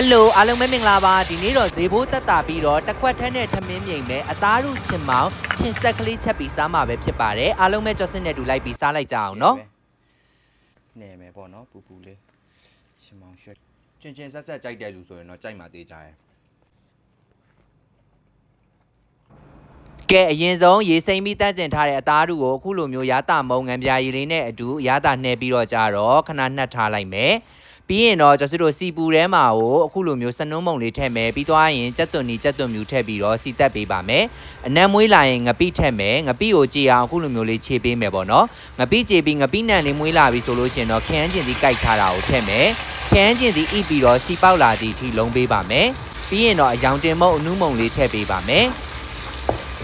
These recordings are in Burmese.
ယ်လိုအားလုံးပဲမင်္ဂလာပါဒီနေ့တော့ဈေးဘိုးတက်တာပြီးတော့တစ်ခွက်ထန်းနဲ့ထမင်းမြိန်ပဲအသားရုချင်မောင်ချင်ဆက်ကလေးချက်ပြီးစားမှာပဲဖြစ်ပါတယ်အားလုံးပဲကြော်စင်နဲ့တူလိုက်ပြီးစားလိုက်ကြအောင်နော်နေမယ်ပေါ့နော်ပူပူလေးချင်မောင်ရွှက်ချင်းချင်းဆက်ဆက်ကြိုက်တဲ့လူဆိုရင်တော့ကြိုက်မှသေးကြရဲ့ကဲအရင်ဆုံးရေစိမ့်ပြီးတန့်စင်ထားတဲ့အသားရုကိုအခုလိုမျိုးရာတာမုံငံပြာရည်လေးနဲ့အတူရာတာနှဲပြီးတော့ကြတော့ခဏနှက်ထားလိုက်မယ် ပြီးရင်တော့ကျွန်တော်တို့စီပူထဲမှာကိုအခုလိုမျိုးစနုံးမုံလေးထည့်မယ်ပြီးသွားရင်ကြက်သွန်နီကြက်သွန်မြူထည့်ပြီးတော့စီတက်ပေးပါမယ်အနံမွေးလာရင်ငပိထည့်မယ်ငပိကိုကြည်အောင်အခုလိုမျိုးလေးခြေပေးမယ်ပေါ့နော်ငပိခြေပြီးငပိနံလေးမွေးလာပြီဆိုလို့ရှိရင်တော့ခရမ်းကျင်ဒီကြိုက်ထားတာကိုထည့်မယ်ခရမ်းကျင်ဒီဣပြီးတော့စီပေါက်လာသည့်အထိလုံးပေးပါမယ်ပြီးရင်တော့အယောင်တင်မုံအနုမုံလေးထည့်ပေးပါမယ်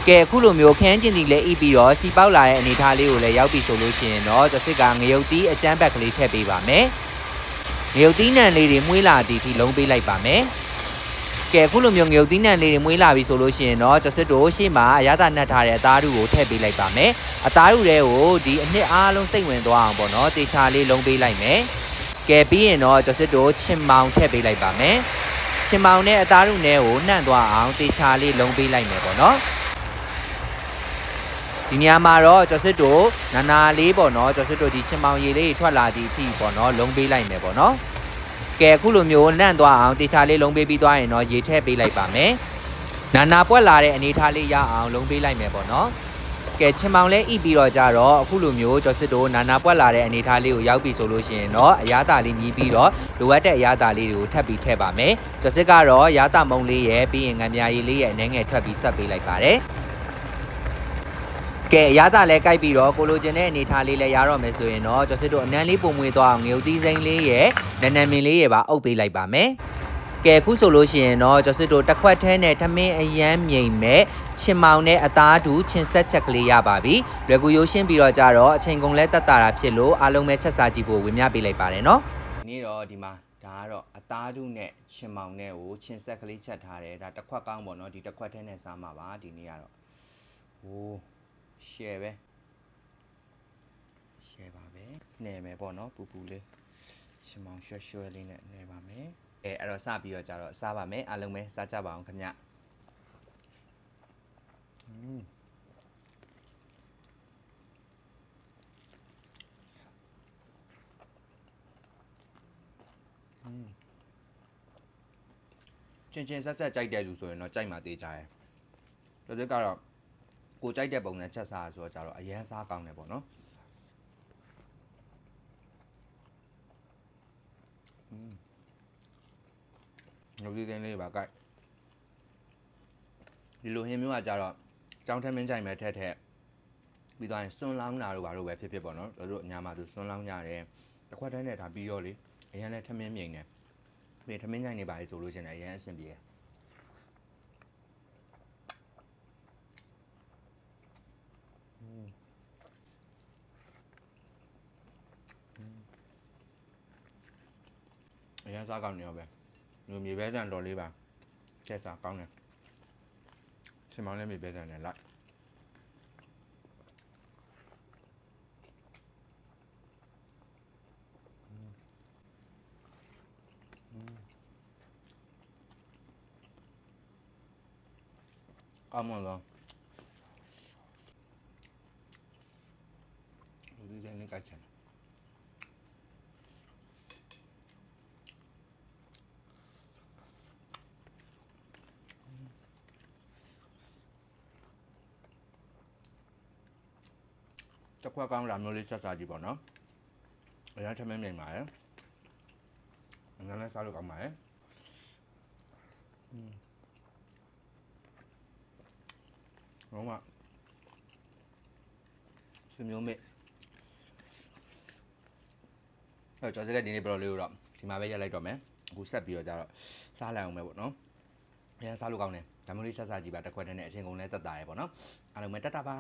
ကဲအခုလိုမျိုးခန်းကျင်စီလဲဣပြီးတော့စီပေါက်လာတဲ့အနေအထားလေးကိုလည်းရောက်ပြီဆိုလို့ရှိရင်တော့တစ်စစ်ကငရုတ်သီးအကျန်းဘက်ကလေးထည့်ပေးပါမယ် ငရုတ်သီးနံလေးတွေမွေးလာသည်ထိလုံးပေးလိုက်ပါမယ်ကဲအခုလိုမျိုးငရုတ်သီးနံလေးတွေမွေးလာပြီဆိုလို့ရှိရင်တော့ကျစစ်တို့ရှေ့မှာအရသာနှက်ထားတဲ့အသားဓုကိုထည့်ပေးလိုက်ပါမယ်အသားဓုတွေကိုဒီအနှစ်အားလုံးစိတ်ဝင်သွားအောင်ပေါ့နော်တေချာလေးလုံးပေးလိုက်မယ်ကဲပြီးရင်တော့ကျစစ်တို့ချင်မောင်ထည့်ပေးလိုက်ပါမယ်ချင်မောင်နဲ့အသားဓုနဲ့ကိုနှံ့သွားအောင်တေချာလေးလုံးပေးလိုက်မယ်ပေါ့နော် ဒီနေရာမှာတော့ကျော်စစ်တို့နာနာလေးပေါ့နော်ကျော်စစ်တို့ဒီချင်မောင်ရည်လေးထွက်လာသည့်အထိပေါ့နော်လုံးပေးလိုက်မယ်ပေါ့နော်ကဲအခုလိုမျိုးလန့်သွားအောင်တေချာလေးလုံးပေးပြီးသွားရင်တော့ရေထည့်ပေးလိုက်ပါမယ်နာနာပွက်လာတဲ့အနေထားလေးရအောင်လုံးပေးလိုက်မယ်ပေါ့နော်ကဲချင်မောင်လဲဣပြီးတော့ကြတော့အခုလိုမျိုးကျော်စစ်တို့နာနာပွက်လာတဲ့အနေထားလေးကိုရောက်ပြီဆိုလို့ရှိရင်တော့အရာတာလေးညီးပြီးတော့လိုအပ်တဲ့အရာတာလေးတွေကိုထပ်ပြီးထည့်ပါမယ်ကျော်စစ်ကတော့ရာတာမုံလေးရဲ့ပြီးရင်ငံမြာရည်လေးရဲ့အနေငယ်ထွက်ပြီးဆက်ပေးလိုက်ပါတယ် ကဲရတာလဲကြိုက်ပြီးတော့ကိုလိုချင်တဲ့အနေထားလေးလဲရတော့မယ်ဆိုရင်တော့ကျွန်တော်တို့အနမ်းလေးပုံမွေသွားအောင်ငရုတ်သီးစိမ်းလေးရဲ့နန်းနန်းမင်လေးရဲ့ပါအုပ်ပေးလိုက်ပါမယ်ကဲခုဆိုလို့ရှိရင်တော့ကျွန်တော်တို့တစ်ခွက်ထဲနဲ့ထမင်းအရမ်းမြိန်မဲ့ချင်မောင်နဲ့အသားတူချင်ဆက်ချက်ကလေးရပါပြီလွယ်ကူရိုးရှင်းပြီးတော့ကြတော့အချိန်ကုန်လဲတက်တာတာဖြစ်လို့အားလုံးပဲချက်စားကြည့်ဖို့ဝင်မြပေးလိုက်ပါတယ်နော်ဒီနေ့တော့ဒီမှာဒါကတော့အသားဓုနဲ့ချင်မောင်နဲ့ကိုချင်ဆက်ကလေးချက်ထားတယ်ဒါတစ်ခွက်ကောင်းပေါ့နော်ဒီတစ်ခွက်ထဲနဲ့စားမှာပါဒီနေ့ကတော့ဟိုး ရှယ်ပဲရှယ်ပါပဲနေမယ်ပေါ့နော်ပူပူလေးချင်မောင်ရွှဲရွှဲလေးနဲ့နေပါမယ်အဲအဲ့တော့စပြီးတော့ကြတော့စားပါမယ်အားလုံးပဲစားကြပါအောင်ခင်ဗျอืมချင်းချင်းဆက်ဆက်ကြိုက်တဲ့လူဆိုရင်တော့ကြိုက်မှသေးကြတယ်။ဒါစကတော့ ကိုကြိုက်တဲ့ပုံစံချက်စားဆိုတော့ကြတော့အရန်စားကောင်းတယ်ပေါ့နော်။อืมညိုလေးတင်းလေးပါကြိုက်ဒီလိုဟင်းမျိုးကကြတော့ကြောင်းထမင်းကြိုက်မဲ့ထက်ထက်ပြီးသွားရင်စွန်းလောင်းတာတို့ဘာလို့ပဲဖြစ်ဖြစ်ပေါ့နော်တို့တို့အညာမှာသူစွန်းလောင်းကြတယ်တစ်ခွက်တန်းနဲ့ဒါပြီးရောလေအရန်လည်းထမင်းမြိန်တယ်။ပြီးထမင်းကြိုင်နေပါလေဆိုလို့ရှိရင်လည်းအရင်အဆင်ပြေတယ်။ ရင်စားကောင်းနေရောပဲ။လူမြေပဲဆန်တော်လေးပါ။ချက်စားကောင်းတယ်။ချင်မောင်းလည်းမြေပဲဆန်နဲ့လိုက်။ကောင်းမလား။လူဒီဇိုင်းလေးကချင်တယ်။ တစ်ခွက်ကောင်းလာမျိုးလေးဆက်စားကြည့်ပေါ့နော်။အရင်ထမင်းမြိုင်ပါရဲ့။အငန်းလည်းစားလို့ကောင်းပါရဲ့။อืมလုံးဝဆွေမျိုးမေ့အဲ့တော့ကျွန်တော်စကဒီနေ့ဘယ်လိုလေးတော့ဒီမှာပဲရက်လိုက်တော့မယ်အခုဆက်ပြီးတော့ကြတော့စားလိုက်အောင်ပဲပေါ့နော်အရင်စားလို့ကောင်းတယ်ဒါမျိုးလေးဆက်စားကြည့်ပါတစ်ခွက်တည်းနဲ့အချိန်ကုန်လဲတက်တာရယ်ပေါ့နော်အားလုံးပဲတက်တာပါ